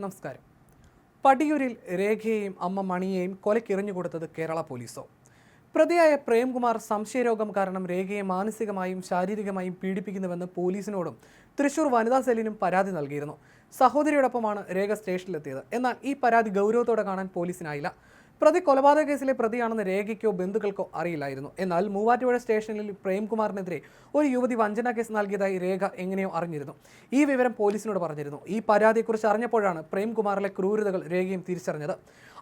നമസ്കാരം. പടിയൂരിൽ രേഖയെയും അമ്മ മണിയെയും കൊലക്കിറിഞ്ഞുകൊടുത്തത് കേരള പോലീസോ? പ്രതിയായ പ്രേംകുമാർ സംശയരോഗം കാരണം രേഖയെ മാനസികമായും ശാരീരികമായും പീഡിപ്പിക്കുന്നുവെന്ന് പോലീസിനോടും തൃശൂർ വനിതാ സെല്ലിനും പരാതി നൽകിയിരുന്നു. സഹോദരിയോടൊപ്പമാണ് രേഖ സ്റ്റേഷനിലെത്തിയത്. എന്നാൽ ഈ പരാതി ഗൗരവത്തോടെ കാണാൻ പോലീസിനായില്ല. പ്രതി കൊലപാതക കേസിലെ പ്രതിയാണെന്ന് രേഖയ്ക്കോ ബന്ധുക്കൾക്കോ അറിയില്ലായിരുന്നു. എന്നാൽ മൂവാറ്റുപുഴ സ്റ്റേഷനിൽ പ്രേംകുമാറിനെതിരെ ഒരു യുവതി വഞ്ചനാ കേസ് നൽകിയതായി രേഖ എങ്ങനെയോ അറിഞ്ഞിരുന്നു. ഈ വിവരം പോലീസിനോട് പറഞ്ഞിരുന്നു. ഈ പരാതിയെക്കുറിച്ച് അറിഞ്ഞപ്പോഴാണ് പ്രേംകുമാറിലെ ക്രൂരതകൾ രേഖയും തിരിച്ചറിഞ്ഞത്.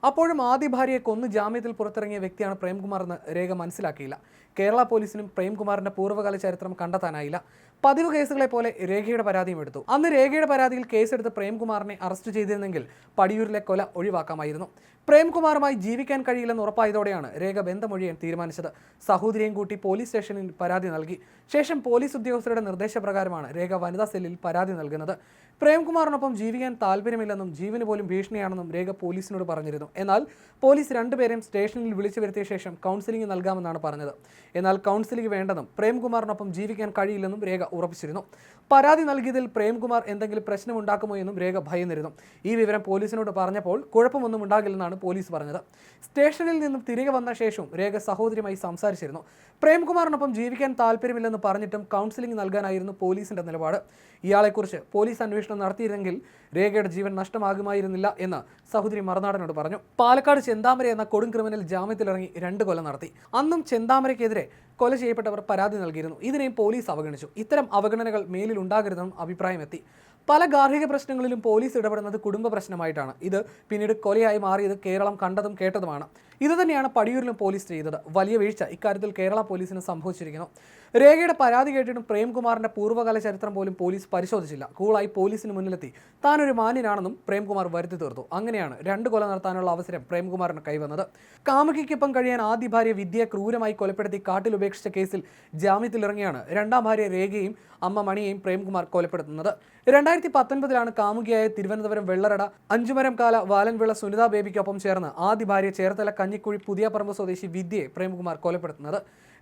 അപ്പോഴും ആദ്യ ഭാര്യയെ കൊന്ന് ജാമ്യത്തിൽ പുറത്തിറങ്ങിയ വ്യക്തിയാണ് പ്രേംകുമാർ എന്ന് രേഖ മനസ്സിലാക്കിയില്ല. കേരള പോലീസിനും പ്രേംകുമാറിന്റെ പൂർവകാല ചരിത്രം കണ്ടെത്താനായില്ല. പതിവ് കേസുകളെ പോലെ രേഖയുടെ പരാതിയും എടുത്തു. അന്ന് രേഖയുടെ പരാതിയിൽ കേസെടുത്ത് പ്രേംകുമാറിനെ അറസ്റ്റ് ചെയ്തിരുന്നെങ്കിൽ പടിയൂരിലെ കൊല ഒഴിവാക്കാമായിരുന്നു. പ്രേംകുമാറുമായി ജീവിക്കാൻ കഴിയില്ലെന്ന് ഉറപ്പായതോടെയാണ് രേഖ ബന്ധമൊഴിയാൻ തീരുമാനിച്ചത്. സഹോദരിയും കൂട്ടി പോലീസ് സ്റ്റേഷനിൽ പരാതി നൽകി. ശേഷം പോലീസ് ഉദ്യോഗസ്ഥരുടെ നിർദ്ദേശപ്രകാരമാണ് രേഖ വനിതാ സെല്ലിൽ പരാതി നൽകുന്നത്. പ്രേംകുമാറിനൊപ്പം ജീവിക്കാൻ താല്പര്യമില്ലെന്നും ജീവന് പോലും ഭീഷണിയാണെന്നും രേഖ പോലീസിനോട് പറഞ്ഞിരുന്നു. എന്നാൽ പോലീസ് രണ്ടുപേരെയും സ്റ്റേഷനിൽ വിളിച്ചു വരുത്തിയ ശേഷം കൗൺസിലിംഗ് നൽകാമെന്നാണ് പറഞ്ഞത്. എന്നാൽ കൗൺസിലിംഗ് വേണ്ടെന്നും പ്രേംകുമാറിനൊപ്പം ജീവിക്കാൻ കഴിയില്ലെന്നും രേഖ ഉറപ്പിച്ചിരുന്നു. പരാതി നൽകിയതിൽ പ്രേംകുമാർ എന്തെങ്കിലും പ്രശ്നമുണ്ടാക്കുമോ എന്നും രേഖ ഭയന്നിരുന്നു. ഈ വിവരം പോലീസിനോട് പറഞ്ഞപ്പോൾ കുഴപ്പമൊന്നും ഉണ്ടാകില്ലെന്നാണ് പോലീസ് പറഞ്ഞത്. സ്റ്റേഷനിൽ നിന്നും തിരികെ വന്ന ശേഷവും രേഖ സഹോദരിയുമായി സംസാരിച്ചിരുന്നു. പ്രേംകുമാറിനൊപ്പം ജീവിക്കാൻ താല്പര്യമില്ലെന്ന് പറഞ്ഞിട്ടും കൗൺസിലിംഗ് നൽകാനായിരുന്നു പോലീസിന്റെ നിലപാട്. ഇയാളെക്കുറിച്ച് പോലീസ് അന്വേഷണം നടത്തിയിരുന്നെങ്കിൽ രേഖയുടെ ജീവൻ നഷ്ടമാകുമായിരുന്നില്ല എന്ന് സഹോദരി മറുനാടനോട് പറഞ്ഞു. പാലക്കാട് ചെന്താമര എന്ന കൊടും ക്രിമിനൽ ജാമ്യത്തിലിറങ്ങി രണ്ട് കൊല നടത്തി. അന്നും ചെന്താമരയ്ക്കെതിരെ കൊല ചെയ്യപ്പെട്ടവർ പരാതി നൽകിയിരുന്നു. ഇതിനെയും പോലീസ് അവഗണിച്ചു. ഇത്തരം അവഗണനകൾ മേലിൽ ഉണ്ടാകരുതെന്നും അഭിപ്രായമെത്തി. പല ഗാർഹിക പ്രശ്നങ്ങളിലും പോലീസ് ഇടപെടുന്നത് കുടുംബ പ്രശ്നമായിട്ടാണ്. ഇത് പിന്നീട് കൊലയായി മാറിയത് കേരളം കണ്ടതും കേട്ടതുമാണ്. ഇതുതന്നെയാണ് പടിയൂരിലും പോലീസ് ചെയ്തത്. വലിയ വീഴ്ച. ഇക്കാര്യത്തിൽ കേരള പോലീസിന് സംഭവിച്ചിരിക്കുന്നു. രേഖയുടെ പരാതി കേട്ടിട്ടും പ്രേംകുമാറിന്റെ പൂർവകാല ചരിത്രം പോലും പോലീസ് പരിശോധിച്ചില്ല. കൂളായി പോലീസിന് മുന്നിലെത്തി. താനൊരു മാന്യനാണെന്നും പ്രേംകുമാർ വരുത്തി തീർത്തു. അങ്ങനെയാണ് രണ്ട് കൊല നടത്താനുള്ള അവസരം പ്രേംകുമാറിന് കൈവന്നത്. കാമുകിക്കൊപ്പം കഴിയാൻ ആദ്യ ഭാര്യ വിദ്യയെ ക്രൂരമായി കൊലപ്പെടുത്തി കാട്ടിൽ ഉപേക്ഷിച്ച കേസിൽ ജാമ്യത്തിലിറങ്ങിയാണ്. രണ്ടാം ഭാര്യ രേഖയും അമ്മ മണിയെയും പ്രേംകുമാർ കൊലപ്പെടുത്തുന്നത്. രണ്ടായിരത്തി പത്തൊൻപതിലാണ് കാമുകിയായ തിരുവനന്തപുരം വെള്ളറട അഞ്ചുമരം കാല വാലൻവിള സുനിതാ ബേബിക്കൊപ്പം ചേർന്ന് ആദ്യ ഭാര്യ ചേർത്തല കഞ്ഞിക്കുഴി പുതിയ പറമ്പ് സ്വദേശി വിദ്യയെ പ്രേമകുമാർ കൊലപ്പെടുത്തുന്നത്.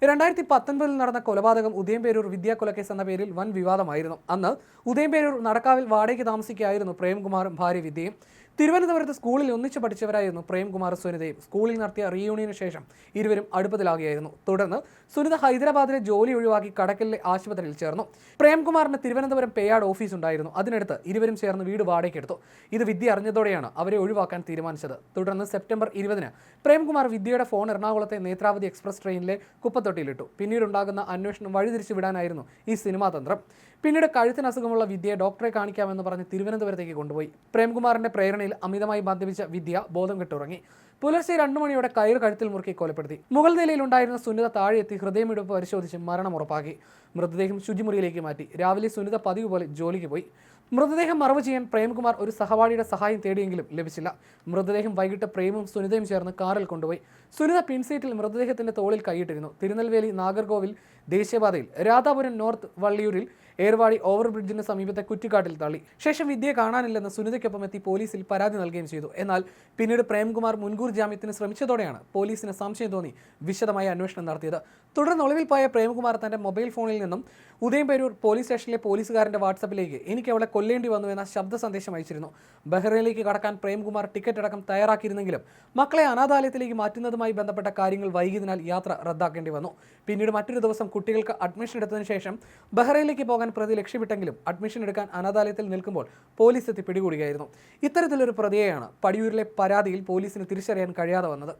രണ്ടായിരത്തി പത്തൊൻപതിൽ നടന്ന കൊലപാതകം ഉദയംപേരൂർ വിദ്യാകൊലക്കേസ് എന്ന പേരിൽ വൻ വിവാദമായിരുന്നു. അന്ന് ഉദയംപേരൂർ നടക്കാവിൽ വാടകയ്ക്ക് താമസിക്കുകയായിരുന്നു പ്രേംകുമാറും ഭാര്യ വിദ്യയും. തിരുവനന്തപുരത്ത് സ്കൂളിൽ ഒന്നിച്ചു പഠിച്ചവരായിരുന്നു പ്രേംകുമാർ സുനിതയും. സ്കൂളിൽ നടത്തിയ റീയൂണിയന് ശേഷം ഇരുവരും അടുപ്പത്തിലാകുകയായിരുന്നു തുടർന്ന് സുനിത ഹൈദരാബാദിലെ ജോലി ഒഴിവാക്കി കടക്കലിലെ ആശുപത്രിയിൽ ചേർന്നു. പ്രേംകുമാറിന് തിരുവനന്തപുരം പേയാട് ഓഫീസ് ഉണ്ടായിരുന്നു. അതിനടുത്ത് ഇരുവരും ചേർന്ന് വീട് വാടകയ്ക്കെടുത്തു ഇത് വിദ്യ അറിഞ്ഞതോടെയാണ് അവരെ ഒഴിവാക്കാൻ തീരുമാനിച്ചത്. തുടർന്ന് സെപ്റ്റംബർ ഇരുപതിന് പ്രേംകുമാർ വിദ്യയുടെ ഫോൺ എറണാകുളത്തെ നേത്രാവതി എക്സ്പ്രസ് ട്രെയിനിലെ കുപ്പത്തൊട്ടിയിലിട്ടു പിന്നീടുണ്ടാകുന്ന അന്വേഷണം വഴിതിരിച്ചു വിടാനായിരുന്നു ഈ സിനിമാ തന്ത്രം. പിന്നീട് കഴുത്തിന് അസുഖമുള്ള വിദ്യയെ ഡോക്ടറെ കാണിക്കാമെന്ന് പറഞ്ഞ് തിരുവനന്തപുരത്തേക്ക് കൊണ്ടുപോയി. പ്രേംകുമാറിന്റെ പ്രേരണയിൽ അമിതമായി മദ്യപിച്ച വിദ്യ ബോധം കെട്ടുറങ്ങി. പുലർച്ചെ രണ്ടു മണിയോടെ കയർ കഴുത്തിൽ മുറുക്കി കൊലപ്പെടുത്തി. മുകൾ നിലയിലുണ്ടായിരുന്ന സുനിത താഴെയെത്തി ഹൃദയമിടിപ്പ് പരിശോധിച്ച് മരണം ഉറപ്പാക്കി. മൃതദേഹം ശുചിമുറിയിലേക്ക് മാറ്റി. രാവിലെ സുനിത പതിവ് പോലെ ജോലിക്ക് പോയി. മൃതദേഹം മറവ് ചെയ്യാൻ പ്രേംകുമാർ ഒരു സഹപാഠിയുടെ സഹായം തേടിയെങ്കിലും ലഭിച്ചില്ല. മൃതദേഹം വൈകിട്ട് പ്രേമും സുനിതയും ചേർന്ന് കാറിൽ കൊണ്ടുപോയി. സുനിത പിൻസീറ്റിൽ മൃതദേഹത്തിന്റെ തോളിൽ കൈയിട്ടിരുന്നു. തിരുനെൽവേലി നാഗർകോവിൽ ദേശീയപാതയിൽ രാധാപുരം നോർത്ത് വള്ളിയൂരിൽ ഏർവാടി ഓവർബ്രിഡ്ജിന് സമീപത്തെ കുറ്റിക്കാട്ടിൽ തള്ളി. ശേഷം വിദ്യയെ കാണാനില്ലെന്ന് സുനിതയ്ക്കൊപ്പം എത്തി പോലീസിൽ പരാതി നൽകുകയും ചെയ്തു. എന്നാൽ പിന്നീട് പ്രേംകുമാർ മുൻകൂർ ജാമ്യത്തിന് ശ്രമിച്ചതോടെയാണ് പോലീസിന് സംശയം തോന്നി വിശദമായ അന്വേഷണം നടത്തിയത്. തുടർന്ന് ഒളിവിൽ പോയ പ്രേംകുമാർ തന്റെ മൊബൈൽ ഫോണിൽ നിന്നും ഉദയംപേരൂർ പോലീസ് സ്റ്റേഷനിലെ പോലീസുകാരന്റെ വാട്സപ്പിലേക്ക് എനിക്ക് അവളെ കൊല്ലേണ്ടി വന്നു എന്ന ശബ്ദ സന്ദേശം അയച്ചിരുന്നു. ബഹ്റൈനിലേക്ക് കടക്കാൻ പ്രേംകുമാർ ടിക്കറ്റ് അടക്കം തയ്യാറാക്കിയിരുന്നെങ്കിലും മക്കളെ അനാഥാലയത്തിലേക്ക് മാറ്റുന്നതുമായി ബന്ധപ്പെട്ട കാര്യങ്ങൾ വൈകിയതിനാൽ യാത്ര റദ്ദാക്കേണ്ടി വന്നു. പിന്നീട് മറ്റൊരു ദിവസം കുട്ടികൾക്ക് അഡ്മിഷൻ എടുത്തതിന് ശേഷം ബഹ്റൈനിലേക്ക് പോകാൻ പ്രതി ലക്ഷ്യമിട്ടെങ്കിലും അഡ്മിഷൻ എടുക്കാൻ അനാഥാലയത്തിൽ നിൽക്കുമ്പോൾ പോലീസ് എത്തി പിടികൂടുകയായിരുന്നു. ഇത്തരത്തിലൊരു പ്രതിയെയാണ് പടിയൂരിലെ പരാതിയിൽ പോലീസിന് തിരിച്ചറിയാൻ കഴിയാതെ വന്നത്.